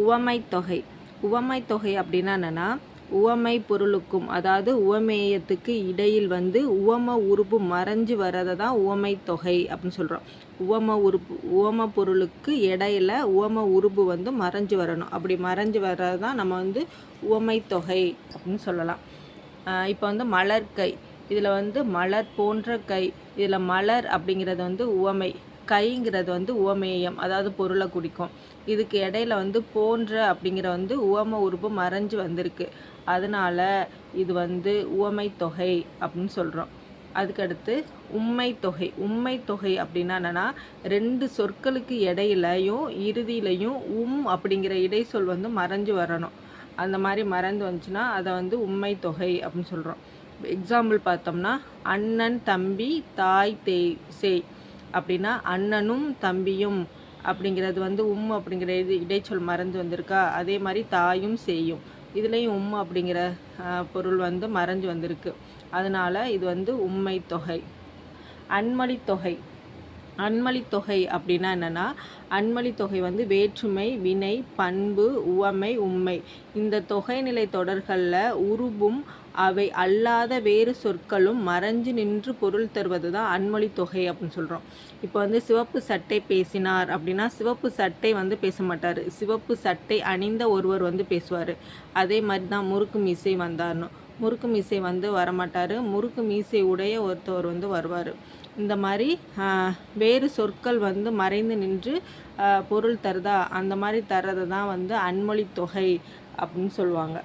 உவமை தொகை உவமை தொகை அப்படின்னா என்னென்னா உவமை பொருளுக்கும் அதாவது உவமேயத்துக்கு இடையில் வந்து உவம உறுப்பு மறைஞ்சு வர்றதை தான் உவமை தொகை அப்படின்னு சொல்கிறோம் உவம உறுப்பு உவம பொருளுக்கு இடையில உவம உறுப்பு வந்து மறைஞ்சு வரணும். அப்படி மறைஞ்சு வர்றது தான் நம்ம வந்து உவமை தொகை அப்படின்னு சொல்லலாம். இப்போ வந்து மலர்கை. இதில் வந்து மலர் போன்ற கை. இதில் மலர் அப்படிங்கிறது வந்து உவமை. கைங்கிறது வந்து உவமேயம் அதாவது பொருளை குறிக்கும் இதுக்கு இடையில வந்து போன்ற அப்படிங்கிற வந்து உவம உறுப்பு மறைஞ்சு வந்திருக்கு. அதனால இது வந்து உவமை தொகை அப்படின்னு சொல்கிறோம் அதுக்கடுத்து உண்மை தொகை. உண்மை தொகை அப்படின்னா என்னென்னா ரெண்டு சொற்களுக்கு இடையிலையும் இறுதியிலையும் உம் அப்படிங்கிற இடைச்சொல் வந்து மறைஞ்சு வரணும். அந்த மாதிரி மறந்து வந்துச்சுன்னா அதை வந்து உண்மை தொகை அப்படின்னு சொல்கிறோம் எக்ஸாம்பிள் பார்த்தோம்னா அண்ணன் தம்பி தாய் தேய் செய். அப்படின்னா அண்ணனும் தம்பியும் அப்படிங்கிறது வந்து உம் அப்படிங்கிற இது இடைச்சொல் மறந்து வந்திருக்கா? அதே மாதிரி தாயும் செய்யும் இதுலேயும் உம் அப்படிங்கிற பொருள் வந்து மறைஞ்சு வந்திருக்கு. அதனால் இது வந்து உண்மை தொகை. அன்மொழி தொகை. அன்மொழி தொகை அப்படின்னா என்னென்னா அன்மொழி தொகை வந்து வேற்றுமை வினை பண்பு உவமை உண்மை. இந்த தொகைநிலை தொடர்களில் உருவும் அவை அல்லாத வேறு சொற்களும் மறைஞ்சு நின்று பொருள் தருவது தான் அன்மொழி தொகை அப்படின்னு சொல்கிறோம் இப்போ வந்து சிவப்பு சட்டை பேசினார் அப்படின்னா சிவப்பு சட்டை வந்து பேச மாட்டார். சிவப்பு சட்டை அணிந்த ஒருவர் வந்து பேசுவார். அதே மாதிரி தான் முறுக்கு மீசை வந்தார்னு முறுக்கு மீசை வந்து வரமாட்டார். முறுக்கு மீசை உடைய ஒருத்தவர் வந்து வருவார். இந்த மாதிரி வேறு சொற்கள் வந்து மறைந்து நின்று பொருள் தருதா? அந்த மாதிரி தர்றது தான் வந்து அன்மொழி தொகை அப்படின்னு சொல்லுவாங்க.